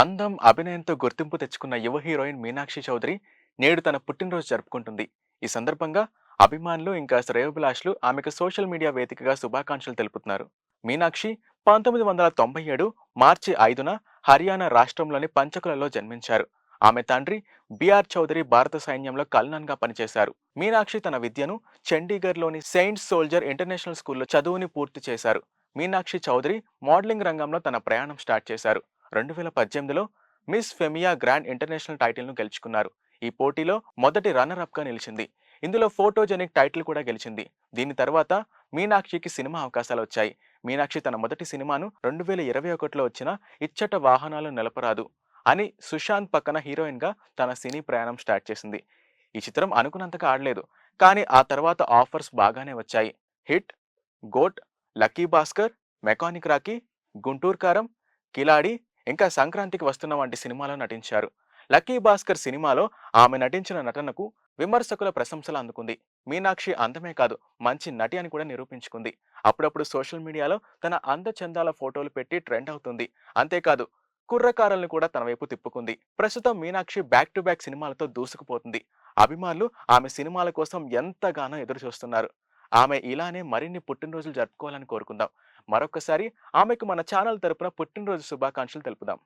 అందం, అభినయంతో గుర్తింపు తెచ్చుకున్న యువ హీరోయిన్ మీనాక్షి చౌదరి నేడు తన పుట్టినరోజు జరుపుకుంటుంది. ఈ సందర్భంగా అభిమానులు ఇంకా శ్రేయోభిలాషులు ఆమెకు సోషల్ మీడియా వేదికగా శుభాకాంక్షలు తెలుపుతున్నారు. మీనాక్షి పంతొమ్మిది వందల తొంభై ఏడు మార్చి ఐదున హర్యానా రాష్ట్రంలోని పంచకులలో జన్మించారు. ఆమె తండ్రి బిఆర్ చౌదరి భారత సైన్యంలో కల్నన్గా పనిచేశారు. మీనాక్షి తన విద్యను చండీగఢ్లోని సెయింట్ సోల్జర్ ఇంటర్నేషనల్ స్కూల్లో చదువుని పూర్తి చేశారు. మీనాక్షి చౌదరి మోడలింగ్ రంగంలో తన ప్రయాణం స్టార్ట్ చేశారు. రెండు వేల పద్దెనిమిదిలో మిస్ ఫెమియా గ్రాండ్ ఇంటర్నేషనల్ టైటిల్ను గెలుచుకున్నారు. ఈ పోటీలో మొదటి రన్నర్అప్గా నిలిచింది. ఇందులో ఫోటోజెనిక్ టైటిల్ కూడా గెలిచింది. దీని తర్వాత మీనాక్షికి సినిమా అవకాశాలు వచ్చాయి. మీనాక్షి తన మొదటి సినిమాను రెండు వేల ఇరవై ఒకటిలో వచ్చిన ఇచ్చట వాహనాలు నిలపరాదు అని సుశాంత్ పక్కన హీరోయిన్గా తన సినీ ప్రయాణం స్టార్ట్ చేసింది. ఈ చిత్రం అనుకున్నంతగా ఆడలేదు. కానీ ఆ తర్వాత ఆఫర్స్ బాగానే వచ్చాయి. Hit, goat, lucky Bhaskar, mechanic Rocky, Guntur Karam, Khiladi ఇంకా సంక్రాంతికి వస్తున్న వంటి సినిమాలో నటించారు. లక్కీ భాస్కర్ సినిమాలో ఆమె నటించిన నటనకు విమర్శకుల ప్రశంసలు అందుకుంది. మీనాక్షి అందమే కాదు మంచి నటి అని కూడా నిరూపించుకుంది. అప్పుడప్పుడు సోషల్ మీడియాలో తన అందచందాల ఫోటోలు పెట్టి ట్రెండ్ అవుతుంది. అంతేకాదు కుర్రకారులను కూడా తన వైపు తిప్పుకుంది. ప్రస్తుతం మీనాక్షి బ్యాక్ టు బ్యాక్ సినిమాలతో దూసుకుపోతుంది. అభిమానులు ఆమె సినిమాల కోసం ఎంతగానో ఎదురు చూస్తున్నారు. ఆమె ఇలానే మరిన్ని పుట్టినరోజులు జరుపుకోవాలని కోరుకుందాం. మరొకసారి ఆమెకు మన ఛానల్ తరపున పుట్టినరోజు శుభాకాంక్షలు తెలుపుదాం.